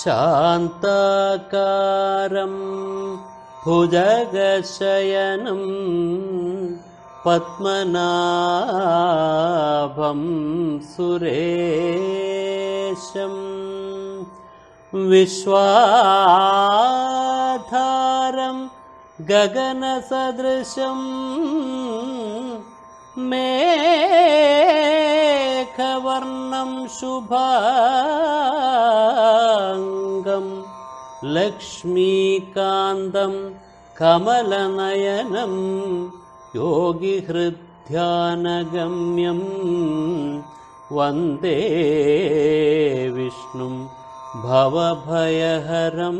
शान्ताकारं भुजगशयनं पद्मनाभं सुरेशम् विश्वाधारं गगनसदृशं मेघवर्णं शुभाङ्गं लक्ष्मीकान्तं कमलनयनं योगिहृद्ध्यानगम्यं वन्दे विष्णुं भवभयहरं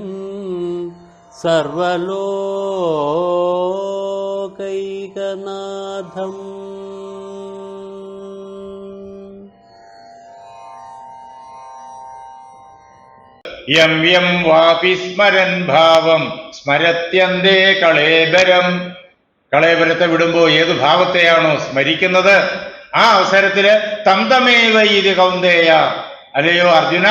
सर्वलोकैकनाथम् യം യം വാപി സ്മരൻ ഭാവം. സ്മരത്യന്തേ കളേബരം. കളേബരത്തെ വിടുമ്പോ ഏത് ഭാവത്തെയാണോ സ്മരിക്കുന്നത്? ആ അവസരത്തിൽ തന്തമേവ ഇത് കൗന്ദേയ. അല്ലയോ അർജുന?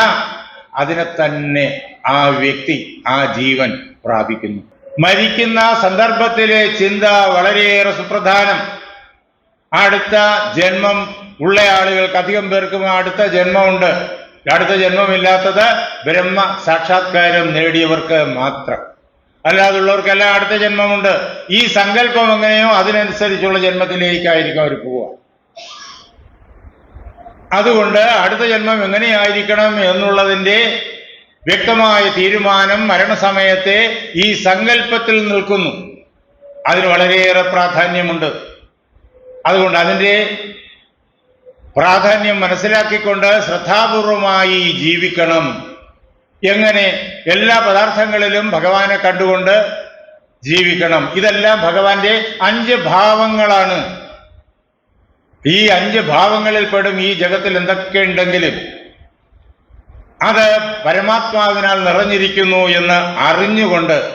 അതിനെ തന്നെ ആ വ്യക്തി ആ ജീവൻ പ്രാപിക്കുന്നു. മരിക്കുന്ന സന്ദർഭത്തിലെ ചിന്ത വളരെയേറെ സുപ്രധാനം. അടുത്ത ജന്മം ഉള്ള ആളുകൾക്ക് അധികം പേർക്കും അടുത്ത ജന്മമുണ്ട്. അടുത്ത ജന്മമില്ലാത്തത് ബ്രഹ്മ സാക്ഷാത്കാരം നേടിയവർക്ക് മാത്രം. അല്ലാതുള്ളവർക്കെല്ലാം അടുത്ത ജന്മമുണ്ട്. ഈ സങ്കല്പം എങ്ങനെയോ അതിനനുസരിച്ചുള്ള ജന്മത്തിലേക്കായിരിക്കും അവർ പോവുക. അതുകൊണ്ട് അടുത്ത ജന്മം എങ്ങനെയായിരിക്കണം എന്നുള്ളതിന്റെ വ്യക്തമായ തീരുമാനം മരണസമയത്തെ ഈ സങ്കല്പത്തിൽ നിൽക്കുന്നു. അതിന് വളരെയേറെ പ്രാധാന്യമുണ്ട്. അതുകൊണ്ട് അതിന്റെ പ്രാധാന്യം മനസ്സിലാക്കിക്കൊണ്ട് ശ്രദ്ധാപൂർവമായി ജീവിക്കണം. എങ്ങനെ എല്ലാ പദാർത്ഥങ്ങളിലും ഭഗവാനെ കണ്ടുകൊണ്ട് ജീവിക്കണം. ഇതെല്ലാം ഭഗവാന്റെ അഞ്ച് ഭാവങ്ങളാണ്. ഈ അഞ്ച് ഭാവങ്ങളിൽ പെടും ഈ ജഗത്തിൽ എന്തൊക്കെ ഉണ്ടെങ്കിലും. അത് പരമാത്മാവിനാൽ നിറഞ്ഞിരിക്കുന്നു എന്ന് അറിഞ്ഞുകൊണ്ട്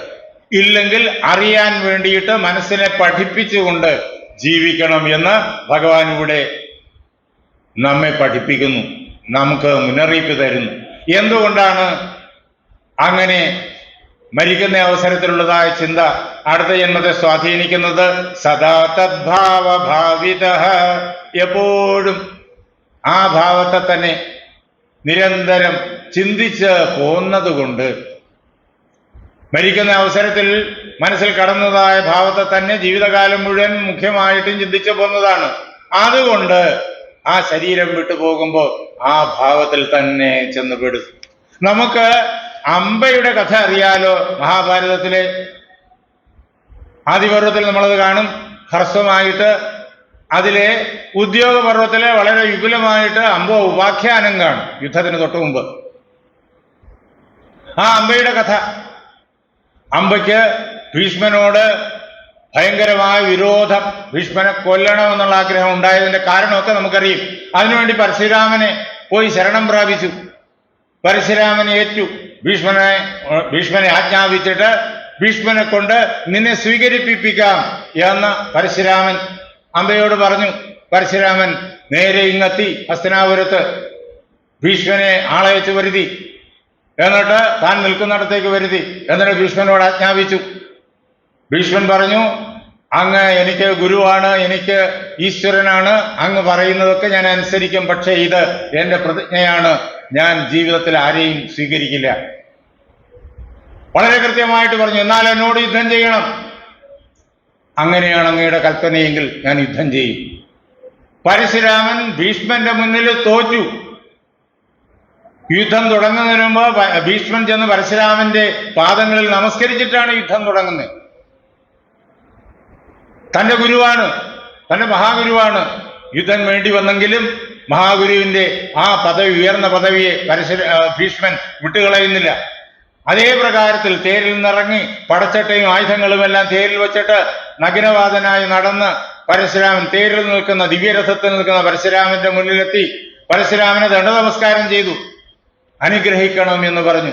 ഇല്ലെങ്കിൽ അറിയാൻ വേണ്ടിയിട്ട് മനസ്സിനെ പഠിപ്പിച്ചുകൊണ്ട് ജീവിക്കണം എന്ന് ഭഗവാൻ ഇവിടെ നമ്മെ പഠിപ്പിക്കുന്നു നമുക്ക് മുന്നറിയിപ്പ് തരുന്നു. എന്തുകൊണ്ടാണ് അങ്ങനെ മരിക്കുന്ന അവസരത്തിലുള്ളതായ ചിന്ത അടുത്ത ജന്മത്തെ സ്വാധീനിക്കുന്നത്? സദാ തദ്ഭാവഭാവിത എപ്പോഴും ആ ഭാവത്തെ തന്നെ നിരന്തരം ചിന്തിച്ച് പോന്നതുകൊണ്ട് മരിക്കുന്ന അവസരത്തിൽ മനസ്സിൽ കടന്നതായ ഭാവത്തെ തന്നെ ജീവിതകാലം മുഴുവൻ മുഖ്യമായിട്ടും ചിന്തിച്ചു പോന്നതാണ്. അതുകൊണ്ട് ആ ശരീരം വിട്ടു പോകുമ്പോൾ ആ ഭാവത്തിൽ തന്നെ ചെന്ന് പെടും. നമുക്ക് അമ്പയുടെ കഥ അറിയാലോ മഹാഭാരതത്തിലെ? ആദിപർവത്തിൽ നമ്മളത് കാണും. ഹ്രസ്വമായിട്ട് അതിലെ ഉദ്യോഗപർവത്തിലെ വളരെ വിപുലമായിട്ട് അമ്പ ഉപാഖ്യാനം കാണും യുദ്ധത്തിന് തൊട്ട് മുമ്പ്. ആ അമ്പയുടെ കഥ. അമ്പയ്ക്ക് ഭീഷ്മനോട് ഭയങ്കരമായ വിരോധം ഭീഷ്മനെ കൊല്ലണമെന്നുള്ള ആഗ്രഹം ഉണ്ടായതിന്റെ കാരണമൊക്കെ നമുക്കറിയും. അതിനുവേണ്ടി പരശുരാമനെ പോയി ശരണം പ്രാപിച്ചു. പരശുരാമനെ ഏറ്റു. ഭീഷ്മനെ ഭീഷ്മനെ ആജ്ഞാപിച്ചിട്ട് ഭീഷ്മനെ കൊണ്ട് നിന്നെ സ്വീകരിപ്പിക്കാം എന്ന് പരശുരാമൻ അമ്പയോട് പറഞ്ഞു. പരശുരാമൻ നേരെ ഇങ്ങെത്തി ഹസ്തനാപുരത്ത് ഭീഷ്മനെ ആളയച്ചു വരുതി എന്നിട്ട് താൻ നിൽക്കുന്നിടത്തേക്ക് വരുതി എന്നിട്ട് ഭീഷ്മനോട് ആജ്ഞാപിച്ചു. ഭീഷ്മൻ പറഞ്ഞു അങ്ങ് എനിക്ക് ഗുരുവാണ് എനിക്ക് ഈശ്വരനാണ്. അങ്ങ് പറയുന്നതൊക്കെ ഞാൻ അനുസരിക്കും പക്ഷേ ഇത് എന്റെ പ്രതിജ്ഞയാണ്. ഞാൻ ജീവിതത്തിൽ ആരെയും സ്വീകരിക്കില്ല. വളരെ കൃത്യമായിട്ട് പറഞ്ഞു എന്നാൽ എന്നോട് യുദ്ധം ചെയ്യണം. അങ്ങനെയാണ് അങ്ങയുടെ കൽപ്പനയെങ്കിൽ ഞാൻ യുദ്ധം ചെയ്യും. പരശുരാമൻ ഭീഷ്മന്റെ മുന്നിൽ തോറ്റു. യുദ്ധം തുടങ്ങുന്നതിന് മുമ്പ് ഭീഷ്മൻ ചെന്ന് പരശുരാമന്റെ പാദങ്ങളിൽ നമസ്കരിച്ചിട്ടാണ് യുദ്ധം തുടങ്ങുന്നത്. തന്റെ ഗുരുവാണ് തന്റെ മഹാഗുരുവാണ്. യുദ്ധം വേണ്ടി വന്നെങ്കിലും മഹാഗുരുവിന്റെ ആ പദവി ഉയർന്ന പദവിയെ പരശുര ഭീഷ്മൻ വിട്ടുകളയുന്നില്ല. അതേ പ്രകാരത്തിൽ തേരിൽ നിന്നിറങ്ങി പടച്ചട്ടയും ആയുധങ്ങളുമെല്ലാം തേരിൽ വെച്ചിട്ട് നഗ്നവാദനായി നടന്ന് പരശുരാമൻ തേരിൽ നിൽക്കുന്ന ദിവ്യരഥത്തിൽ നിൽക്കുന്ന പരശുരാമന്റെ മുന്നിലെത്തി പരശുരാമനെ ദണ്ഡ നമസ്കാരം ചെയ്തു. അനുഗ്രഹിക്കണം എന്ന് പറഞ്ഞു.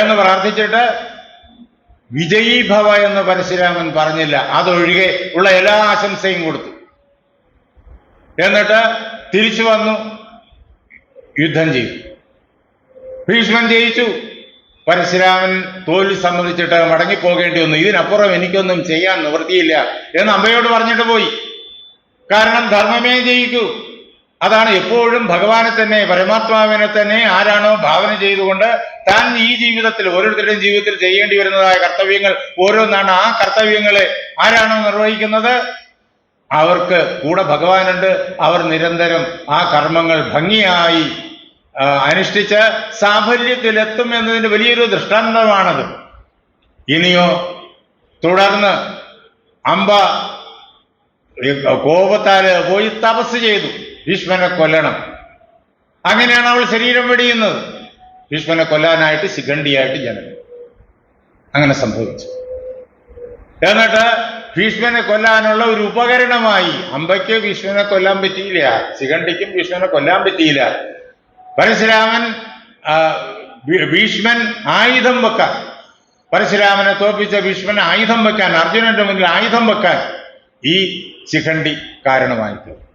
എന്ന് പ്രാർത്ഥിച്ചിട്ട് വിജയീ ഭവ എന്ന് പരശുരാമൻ പറഞ്ഞില്ല. അതൊഴികെ ഉള്ള എല്ലാ ആശംസയും കൊടുത്തു. എന്നിട്ട് തിരിച്ചു വന്നു. യുദ്ധം ചെയ്തു. ഭീഷ്മൻ ജയിച്ചു. പരശുരാമൻ തോൽവി സമ്മതിച്ചിട്ട് മടങ്ങിപ്പോകേണ്ടി വന്നു. ഇതിനപ്പുറം എനിക്കൊന്നും ചെയ്യാൻ നിവൃത്തിയില്ല എന്ന് അമ്മയോട് പറഞ്ഞിട്ട് പോയി. കാരണം ധർമ്മമേ ജയിക്കൂ. അതാണ് എപ്പോഴും ഭഗവാനെ തന്നെ പരമാത്മാവിനെ തന്നെ ആരാണോ ഭാവന ചെയ്തുകൊണ്ട് താൻ ഈ ജീവിതത്തിൽ ഓരോരുത്തരുടെയും ജീവിതത്തിൽ ചെയ്യേണ്ടി വരുന്നതായ കർത്തവ്യങ്ങൾ ഓരോന്നാണ്. ആ കർത്തവ്യങ്ങളെ ആരാണോ നിർവഹിക്കുന്നത്? അവർക്ക് കൂടെ ഭഗവാനുണ്ട്. അവർ നിരന്തരം ആ കർമ്മങ്ങൾ ഭംഗിയായി അനുഷ്ഠിച്ച് സാഫല്യത്തിലെത്തും എന്നതിന് വലിയൊരു ദൃഷ്ടാന്തമാണത്. ഇനിയോ തുടർന്ന് അമ്പ കോപത്താൽ പോയി തപസ് ചെയ്തു. ഭീഷ്മനെ കൊല്ലണം. അങ്ങനെയാണ് അവൾ ശരീരം വെടിയുന്നത്. ഭീഷ്മനെ കൊല്ലാനായിട്ട് ശിഖണ്ഡിയായിട്ട് ജനനം. അങ്ങനെ സംഭവിച്ചു. എന്നിട്ട് ഭീഷ്മനെ കൊല്ലാനുള്ള ഒരു ഉപകരണമായി അമ്പയ്ക്ക് ഭീഷ്മനെ കൊല്ലാൻ പറ്റിയില്ല ശിഖണ്ഡിക്കും ഭീഷ്മനെ കൊല്ലാൻ പറ്റിയില്ല. പരശുരാമൻ ഭീഷ്മൻ ആയുധം വെക്കാൻ പരശുരാമനെ തോൽപ്പിച്ച ഭീഷ്മൻ ആയുധം വെക്കാൻ അർജുനന്റെ മുന്നിൽ ആയുധം വെക്കാൻ ഈ ശിഖണ്ഡി കാരണമായി തീർന്നു.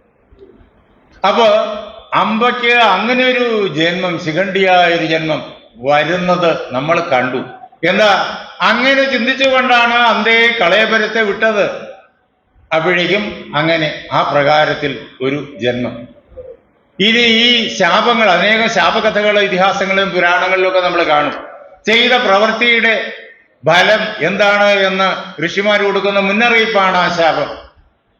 അമ്പയ്ക്ക് അങ്ങനെ ഒരു ജന്മം ശിഖണ്ഡിയായ ഒരു ജന്മം വരുന്നത് നമ്മൾ കണ്ടു. എന്താ? അങ്ങനെ ചിന്തിച്ചുകൊണ്ടാണ് അന്തേ കളയപരത്തെ വിട്ടത്. അപ്പോഴേക്കും അങ്ങനെ ആ പ്രകാരത്തിൽ ഒരു ജന്മം. ഇനി ഈ ശാപങ്ങൾ അനേകം ശാപകഥകൾ ഇതിഹാസങ്ങളിലും പുരാണങ്ങളിലും ഒക്കെ നമ്മൾ കാണും. ചെയ്ത പ്രവൃത്തിയുടെ ഫലം എന്താണ് എന്ന് ഋഷിമാർ കൊടുക്കുന്ന മുന്നറിയിപ്പാണ് ആ ശാപം.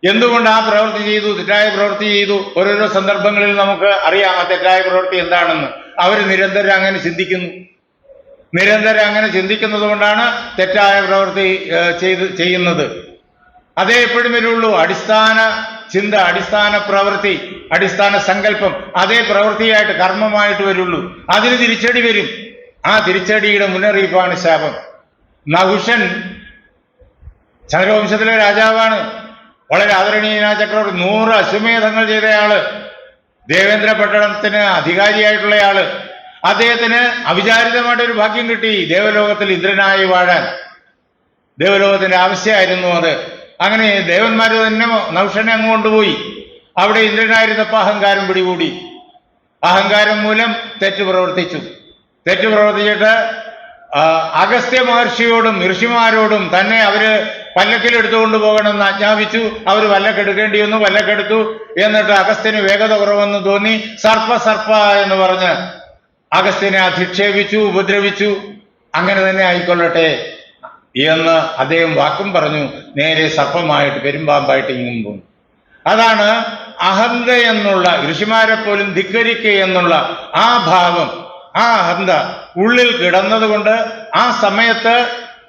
എന്തുകൊണ്ട് ആ പ്രവൃത്തി ചെയ്തു? തെറ്റായ പ്രവൃത്തി ചെയ്തു? ഓരോരോ സന്ദർഭങ്ങളിൽ നമുക്ക് അറിയാം ആ തെറ്റായ പ്രവൃത്തി എന്താണെന്ന്. അവർ നിരന്തരം അങ്ങനെ ചിന്തിക്കുന്നു. നിരന്തരം അങ്ങനെ ചിന്തിക്കുന്നത് കൊണ്ടാണ് തെറ്റായ പ്രവൃത്തി ചെയ്ത് ചെയ്യുന്നത്. അതേ എപ്പോഴും വരുള്ളൂ. അടിസ്ഥാന ചിന്ത അടിസ്ഥാന പ്രവൃത്തി അടിസ്ഥാന സങ്കല്പം അതേ പ്രവൃത്തിയായിട്ട് കർമ്മമായിട്ട് വരുള്ളൂ. അതിന് തിരിച്ചടി വരും. ആ തിരിച്ചടിയുടെ മുന്നറിയിപ്പാണ് ശാപം. നഹുഷൻ ചന്ദ്രവംശത്തിലെ രാജാവാണ്. വളരെ ആദരണീയനായ ചക്രവർത്തി നൂറ് അശ്വമേധങ്ങൾ ചെയ്തയാൾ. ദേവേന്ദ്ര പട്ടണത്തിന് അധികാരിയായിട്ടുള്ളയാൾ. അദ്ദേഹത്തിന് അവിചാരിതമായിട്ടൊരു ഭാഗ്യം കിട്ടി. ദേവലോകത്തിൽ ഇന്ദ്രനായി വാഴാൻ. ദേവലോകത്തിന്റെ ആവശ്യമായിരുന്നു അത്. അങ്ങനെ ദേവന്മാര് തന്നെ നൗഷനെ അങ്ങ് കൊണ്ടുപോയി. അവിടെ ഇന്ദ്രനായിരുന്നപ്പോ അഹങ്കാരം പിടികൂടി. അഹങ്കാരം മൂലം തെറ്റ് പ്രവർത്തിച്ചു. തെറ്റ് പ്രവർത്തിച്ചിട്ട് അഗസ്ത്യ മഹർഷിയോടും ഋഷിമാരോടും തന്നെ അവർ പല്ലക്കിൽ എടുത്തുകൊണ്ട് പോകണമെന്ന് ആജ്ഞാപിച്ചു. അവർ വല്ലക്കെടുക്കേണ്ടി വന്നു വല്ലക്കെടുത്തു. എന്നിട്ട് അഗസ്ത്യന് വേഗത കുറവെന്ന് തോന്നി. സർപ്പ സർപ്പ എന്ന് പറഞ്ഞ് അഗസ്ത്യനെ അധിക്ഷേപിച്ചു ഉപദ്രവിച്ചു. അങ്ങനെ തന്നെ ആയിക്കൊള്ളട്ടെ എന്ന് അദ്ദേഹം വാക്കും പറഞ്ഞു. നേരെ സർപ്പമായിട്ട് പെരുമ്പാമ്പായിട്ട് ഇങ്ങും പോകും അതാണ് അഹന്ത എന്നുള്ള ഋഷിമാരെ പോലും ധിക്കരിക്കുക എന്നുള്ള ആ ഭാവം ആ അഹന്ത ഉള്ളിൽ കിടന്നതുകൊണ്ട് ആ സമയത്ത്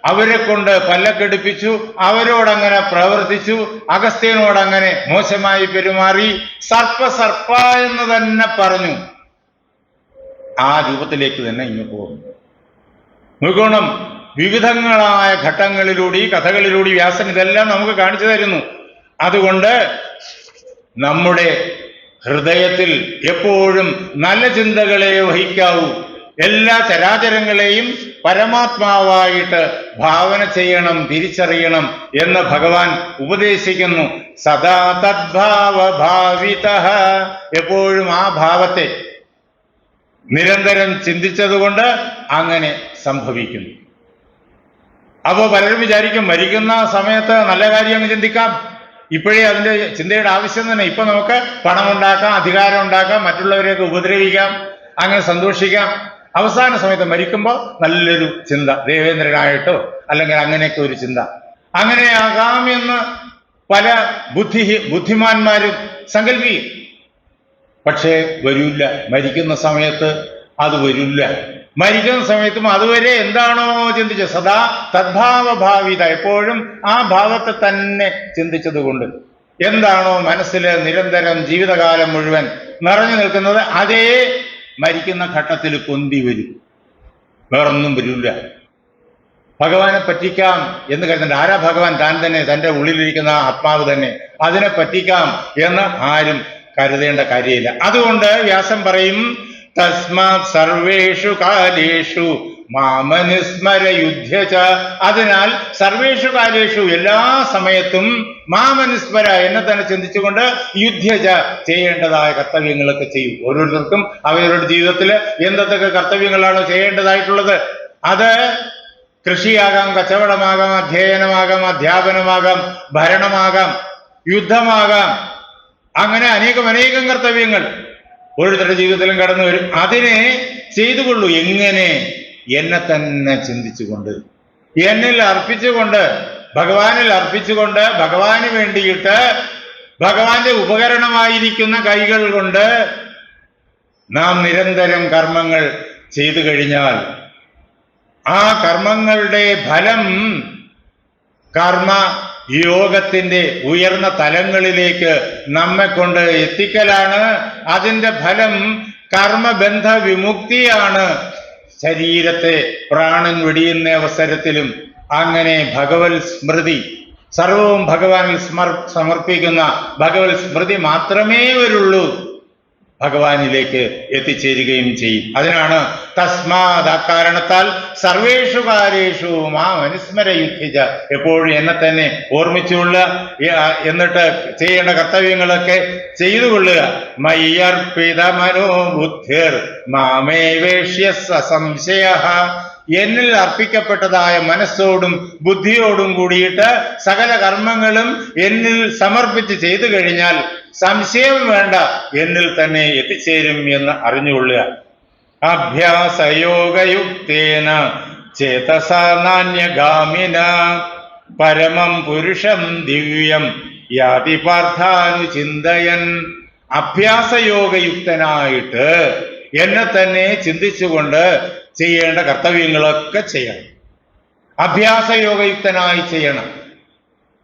അവരെ കൊണ്ട് പല്ലക്കെടുപ്പിച്ചു അവരോടങ്ങനെ പ്രവർത്തിച്ചു അഗസ്ത്യനോടങ്ങനെ മോശമായി പെരുമാറി സർപ്പ സർപ്പ എന്ന് തന്നെ പറഞ്ഞു. ആ രൂപത്തിലേക്ക് തന്നെ ഇങ്ങ് പോകുന്നു. നോക്കണം വിവിധങ്ങളായ ഘട്ടങ്ങളിലൂടെ കഥകളിലൂടെ വ്യാസൻ ഇതെല്ലാം നമുക്ക് കാണിച്ചു തരുന്നു. അതുകൊണ്ട് നമ്മുടെ ഹൃദയത്തിൽ എപ്പോഴും നല്ല ചിന്തകളെ വഹിക്കാവൂ. എല്ലാ ചരാചരങ്ങളെയും പരമാത്മാവായിട്ട് ഭാവന ചെയ്യണം തിരിച്ചറിയണം എന്ന് ഭഗവാൻ ഉപദേശിക്കുന്നു. സദാ തദ്ഭാവ ഭാവിത എപ്പോഴും ആ ഭാവത്തെ നിരന്തരം ചിന്തിച്ചതുകൊണ്ട് അങ്ങനെ സംഭവിക്കുന്നു. അപ്പോ പലരും വിചാരിക്കും മരിക്കുന്ന സമയത്ത് നല്ല കാര്യം ചിന്തിക്കാം. ഇപ്പോഴേ അതിന്റെ ചിന്തയുടെ ആവശ്യം തന്നെ. ഇപ്പൊ നമുക്ക് പണം ഉണ്ടാക്കാം അധികാരം ഉണ്ടാക്കാം മറ്റുള്ളവരെയൊക്കെ ഉപദ്രവിക്കാം അങ്ങനെ സന്തോഷിക്കാം. അവസാന സമയത്ത് മരിക്കുമ്പോൾ നല്ലൊരു ചിന്ത ദേവേന്ദ്രനായിട്ടോ അല്ലെങ്കിൽ അങ്ങനെയൊക്കെ ഒരു ചിന്ത. അങ്ങനെയാകാം എന്ന് പല ബുദ്ധി ബുദ്ധിമാന്മാരും സങ്കല്പിക്കും പക്ഷേ വരില്ല. മരിക്കുന്ന സമയത്ത് അത് വരില്ല. മരിക്കുന്ന സമയത്തും അതുവരെ എന്താണോ ചിന്തിച്ചത്? സദാ തദ്ഭാവഭാവിത. എപ്പോഴും ആ ഭാവത്തെ തന്നെ ചിന്തിച്ചതുകൊണ്ട്. എന്താണോ മനസ്സിൽ നിരന്തരം ജീവിതകാലം മുഴുവൻ നിറഞ്ഞു നിൽക്കുന്നത് അതേ മരിക്കുന്ന ഘട്ടത്തിൽ കൊന്തി വരും. വേറൊന്നും വരില്ല. ഭഗവാനെ പറ്റിക്കാം എന്ന് കരുതുന്നുണ്ട് ആരാ ഭഗവാൻ? താൻ തന്നെ തന്റെ ഉള്ളിലിരിക്കുന്ന ആത്മാവ് തന്നെ. അതിനെ പറ്റിക്കാം എന്ന് ആരും കരുതേണ്ട കാര്യമില്ല. അതുകൊണ്ട് വ്യാസം പറയും തസ്മാ സർവേഷു കാലേഷു. മാമനുസ്മര യുദ്ധ അതിനാൽ സർവേഷു കാലേഷു എല്ലാ സമയത്തും മാമനുസ്മര എന്നെ തന്നെ ചിന്തിച്ചുകൊണ്ട് യുദ്ധ ചെയ്യേണ്ടതായ കർത്തവ്യങ്ങളൊക്കെ ചെയ്യും. ഓരോരുത്തർക്കും അവരുടെ ജീവിതത്തിൽ എന്തൊക്കെ കർത്തവ്യങ്ങളാണോ ചെയ്യേണ്ടതായിട്ടുള്ളത്. അത് കൃഷിയാകാം കച്ചവടമാകാം അധ്യയനമാകാം അധ്യാപനമാകാം ഭരണമാകാം യുദ്ധമാകാം. അങ്ങനെ അനേകം അനേകം കർത്തവ്യങ്ങൾ ഓരോരുത്തരുടെ ജീവിതത്തിലും കടന്നു വരും. അതിനെ ചെയ്തുകൊള്ളൂ. എങ്ങനെ? എന്നെ തന്നെ ചിന്തിച്ചുകൊണ്ട് എന്നിൽ അർപ്പിച്ചുകൊണ്ട് ഭഗവാനിൽ അർപ്പിച്ചുകൊണ്ട് ഭഗവാന് വേണ്ടിയിട്ട് ഭഗവാന്റെ ഉപകരണമായിരിക്കുന്ന കൈകൾ കൊണ്ട് നാം നിരന്തരം കർമ്മങ്ങൾ ചെയ്തു കഴിഞ്ഞാൽ ആ കർമ്മങ്ങളുടെ ഫലം കർമ്മ യോഗത്തിന്റെ ഉയർന്ന തലങ്ങളിലേക്ക് നമ്മെ കൊണ്ട് എത്തിക്കലാണ്. അതിന്റെ ഫലം കർമ്മബന്ധ വിമുക്തിയാണ് ശരീരത്തെ പ്രാണൻ വെടിയുന്ന അവസരത്തിലും അങ്ങനെ ഭഗവത് സ്മൃതി സർവവും ഭഗവാനിൽ സ്മർ സമർപ്പിക്കുന്ന ഭഗവത് സ്മൃതി മാത്രമേ വരുള്ളൂ. ഭഗവാനിലേക്ക് എത്തിച്ചേരുകയും ചെയ്യും. അതിനാണ് തസ്മാത് അക്കാരണത്താൽ സർവേഷു കാര്യേഷു മാം അനുസ്മര എപ്പോഴും എന്നെ തന്നെ ഓർമ്മിച്ചുകൊള്ളുക എന്നിട്ട് ചെയ്യേണ്ട കർത്തവ്യങ്ങളൊക്കെ ചെയ്തു കൊള്ളുക മയ്യർപ്പിത മനോബുദ്ധിർ മാമേ വേഷ്യ സംശയ എന്നിൽ അർപ്പിക്കപ്പെട്ടതായ മനസ്സോടും ബുദ്ധിയോടും കൂടിയിട്ട് സകല കർമ്മങ്ങളും എന്നിൽ സമർപ്പിച്ച് ചെയ്തു കഴിഞ്ഞാൽ സംശയം വേണ്ട. എന്നിൽ തന്നെ എത്തിച്ചേരും എന്ന് അറിഞ്ഞുകൊള്ളുക. അഭ്യാസയോഗയുക്തേന ചേതസാന്യഗാമിന പരമം പുരുഷം ദിവ്യം യാതി പാർത്ഥാനുചിന്തയൻ. അഭ്യാസയോഗയുക്തനായിട്ട് എന്നെ തന്നെ ചിന്തിച്ചുകൊണ്ട് ചെയ്യേണ്ട കർത്തവ്യങ്ങളൊക്കെ ചെയ്യണം. അഭ്യാസയോഗയുക്തനായി ചെയ്യണം.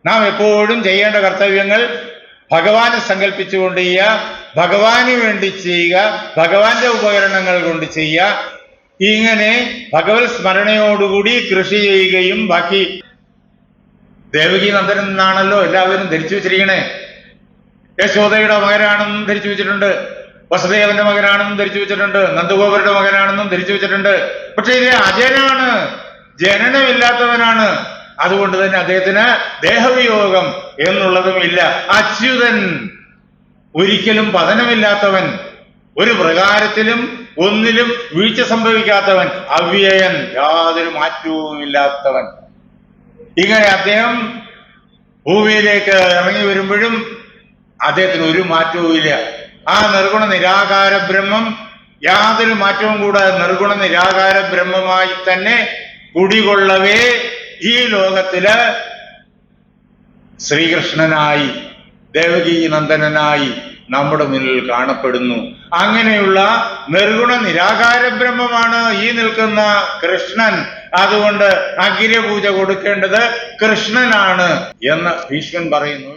നാം എപ്പോഴും ചെയ്യേണ്ട കർത്തവ്യങ്ങൾ ഭഗവാനെ സങ്കല്പിച്ചുകൊണ്ട് ചെയ്യുക ഭഗവാന് വേണ്ടി ചെയ്യുക ഭഗവാന്റെ ഉപകരണങ്ങൾ കൊണ്ട് ചെയ്യുക. ഇങ്ങനെ ഭഗവത് സ്മരണയോടുകൂടി കൃഷി ചെയ്യുകയും ബാക്കി ദേവകി നന്ദനൻ എന്നാണല്ലോ എല്ലാവരും ധരിച്ചു വെച്ചിരിക്കണേ. യശോദയുടെ മകനാണെന്നും ധരിച്ചു വെച്ചിട്ടുണ്ട്. വസുദേവന്റെ മകനാണെന്നും ധരിച്ചു വെച്ചിട്ടുണ്ട്. നന്ദഗോപരുടെ മകനാണെന്നും ധരിച്ചു വെച്ചിട്ടുണ്ട്. പക്ഷെ ഇത് അജനാണ് ജനനമില്ലാത്തവനാണ്. അതുകൊണ്ട് തന്നെ അദ്ദേഹത്തിന് ദേഹവിയോഗം എന്നുള്ളതും ഇല്ല അച്യുതൻ ഒരിക്കലും പതനമില്ലാത്തവൻ ഒരു പ്രകാരത്തിലും ഒന്നിലും വീഴ്ച സംഭവിക്കാത്തവൻ അവ്യയൻ യാതൊരു മാറ്റവും ഇല്ലാത്തവൻ ഇങ്ങനെ അദ്ദേഹം ഭൂമിയിലേക്ക് ഇറങ്ങി വരുമ്പോഴും അദ്ദേഹത്തിന് ഒരു മാറ്റവും ഇല്ല ആ നിർഗുണ നിരാകാര ബ്രഹ്മം യാതൊരു മാറ്റവും കൂടാതെ നിർഗുണ നിരാകാര ബ്രഹ്മമായി തന്നെ കുടികൊള്ളവേ ഈ ലോകത്തിൽ ശ്രീകൃഷ്ണനായി ദേവകീ നന്ദനനായി നമ്മുടെ മുന്നിൽ കാണപ്പെടുന്നു. അങ്ങനെയുള്ള നിർഗുണ നിരാകാര ബ്രഹ്മമാണ് ഈ നിൽക്കുന്ന കൃഷ്ണൻ. അതുകൊണ്ട് അഖില പൂജ കൊടുക്കേണ്ടത് കൃഷ്ണനാണ് എന്ന് ഭീഷ്മൻ പറയുന്നു.